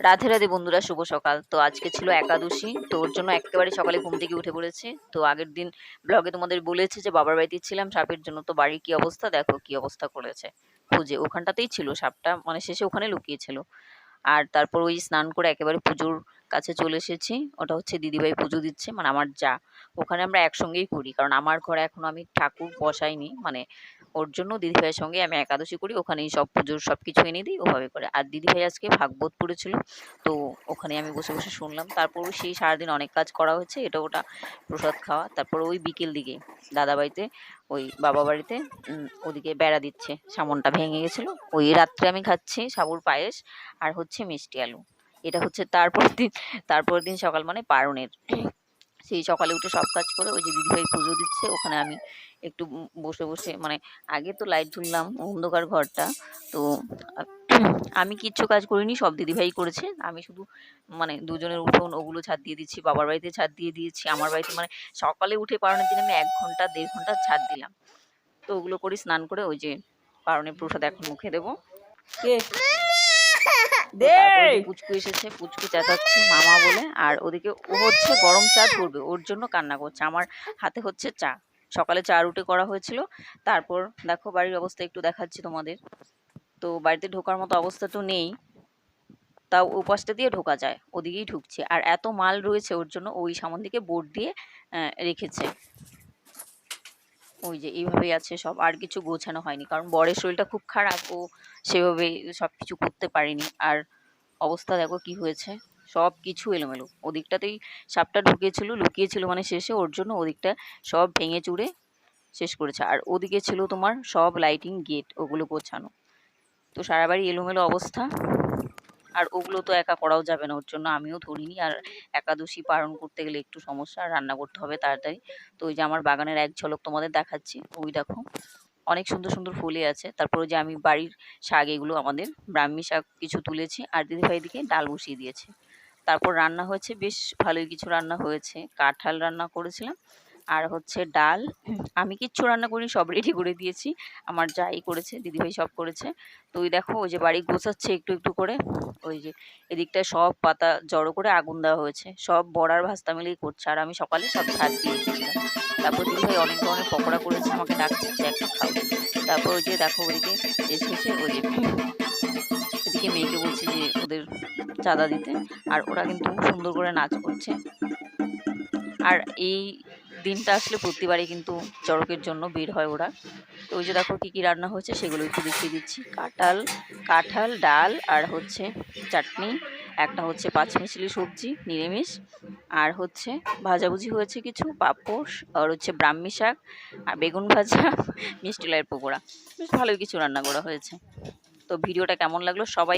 রাধে রাধে বন্ধুরা, শুভ সকাল। তো আজকে ছিল একাদশী, তো ওর জন্য একেবারে সকালে ঘুম থেকে উঠে পড়েছি। তো আগের দিন ব্লগে তোমাদের বলেছে যে বাবার বাড়িতে ছিলাম, সাপের জন্য তো বাড়ির কি অবস্থা? দেখো কি অবস্থা করেছে। খুঁজে ওখানটাতেই ছিল, সাপটা মানে শেষে ওখানে লুকিয়েছিল। আর তারপর ওই স্নান করে একেবারে পুজোর কাছে চলে এসেছি। ওটা হচ্ছে দিদিভাই পুজো দিচ্ছে মানে আমার যা। ওখানে আমরা একসঙ্গেই করি, কারণ আমার ঘরে এখনও আমি ঠাকুর বসাইনি মানে ওর জন্য দিদিভাইয়ের সঙ্গে আমি একাদশী করি, ওখানেই সব পুজোর সব কিছু এনে দিই, ওভাবে করে। আর দিদিভাই আজকে ভাগবত পড়েছিল তো ওখানে আমি বসে বসে শুনলাম। তারপর সেই সারাদিন অনেক কাজ করা হয়েছে, এটা ওটা প্রসাদ খাওয়া। তারপর ওই বিকেল দিকে দাদা বাড়িতে ওই বাবা বাড়িতে ওদিকে বেড়া দিচ্ছে, সামনটা ভেঙে গেছিল। ওই রাত্রে আমি খাচ্ছি সাবুর পায়েস আর হচ্ছে মিষ্টি আলু। এটা হচ্ছে তারপর দিন তারপর দিন সকাল মানে পারণের সেই সকালে উঠে সব কাজ করে ওই যে দিদিভাই পুজো দিচ্ছে, ওখানে আমি একটু বসে বসে মানে আগে তো লাইট ঝুললাম অন্ধকার ঘরটা, তো আমি কিচ্ছু কাজ করিনি, সব দিদিভাই করেছে। আমি শুধু মানে দুজনের উঠোন ওগুলো ছাদ দিয়ে দিচ্ছি, বাবার বাড়িতে ছাদ দিয়ে দিয়েছি, আমার বাড়িতে মানে সকালে উঠে পারণের দিন আমি এক ঘণ্টা, দেড় ঘণ্টা ছাদ দিলাম। তো ওগুলো করি স্নান করে ওই যে পারণের প্রসাদ এখন মুখে দেবো। কে? তারপরে পুচকু এসেছে পুচকু চেঁচাচ্ছে মামা বলে। আর ওদিকে ও হচ্ছে গরম চা করবে ওর জন্য কান্না করছে। আমার হাতে হচ্ছে চা। সকালে চা রুটে করা হয়েছিল। তারপর দেখো বাড়ির অবস্থা একটু দেখাচ্ছি তোমাদের। তো বাড়িতে ঢোকার মতো অবস্থা তো নেই। তাও ওপাশটা দিয়ে ঢোকা যায় ওদিকেই ঢুকছে। আর এত মাল রয়েছে ওর জন্য ওই সামন দিকে বোর্ড দিয়ে রেখেছে। ওই যে এইভাবেই আছে সব, আর কিছু গোছানো হয়নি। কারণ বরের শরীরটা খুব খারাপ, ও সেভাবে সব কিছু করতে পারেনি। আর অবস্থা দেখো কি হয়েছে, সব কিছু এলোমেলো। ওদিকটাতেই সাপটা ঢুকেছিল লুকিয়েছিল মানে শেষে, ওর জন্য ওদিকটা সব ভেঙে চুড়ে শেষ করেছে। আর ওদিকে ছিল তোমার সব লাইটিং গেট ওগুলো গোছানো। তো সারা বাড়ি এলোমেলো অবস্থা। আর ওগুলো তো একা করাও যাবে না, ওর জন্য আমিও ধরিনি। আর একাদশী পালন করতে গেলে একটু সমস্যা, আর রান্না করতে হবে তাড়াতাড়ি। তো ওই যে আমার বাগানের এক ঝলক তোমাদের দেখাচ্ছি, ওই দেখো। অনেক সুন্দর সুন্দর ফুলে আছে। তারপর যে আমি বাড়ির শাক, এগুলো আমাদের ব্রাহ্মী শাক কিছু তুলেছি, আর দিদিভাই দিকে ডাল বসিয়ে দিয়েছে। তারপর রান্না হয়েছে, বেশ ভালোই কিছু রান্না হয়েছে। কাঁঠাল রান্না করেছিলাম আর হচ্ছে ডাল। আমি কিচ্ছু রান্না করিনি, সব রেডি করে দিয়েছি। আমার যাই করেছে, দিদিভাই সব করেছে। তো ওই দেখো, ওই যে বাড়ি গোছাচ্ছে একটু একটু করে, ওই যে এদিকটায় সব পাতা জড়ো করে আগুন দেওয়া হয়েছে। সব বড়ার ভাস্তা মিলেই করছে। আর আমি সকালে সব ছাদ দিয়ে দিয়েছিলাম। তারপর দিদিভাই অনেক ধরনের পকোড়া করেছে, আমাকে ডাকছে যে একটা খাব তারপর ওই যে দেখো, ওদিকে এসে এসে ওই যে এদিকে মেয়েকে বলছি যে ওদের চাঁদা দিতে। আর ওরা কিন্তু সুন্দর করে নাচ করছে। আর এই দিনটা আসলে প্রতিবারই কিন্তু চড়কের জন্য বের হয় ওরা। তো ওই যে দেখো কী কী রান্না হয়েছে সেগুলো একটু দেখিয়ে দিচ্ছি। কাঁঠাল কাঁঠাল, ডাল আর হচ্ছে চাটনি। একটা হচ্ছে পাঁচমিশালি সবজি, নিরামিষ। আর হচ্ছে ভাজাভুজি হয়েছে কিছু, পাপোশ আর হচ্ছে ব্রাহ্মী শাক আর বেগুন ভাজা, মিষ্টি লাইয়ের পকোড়া। বেশ ভালোই কিছু রান্না করা হয়েছে। তো ভিডিওটা কেমন লাগল সবাই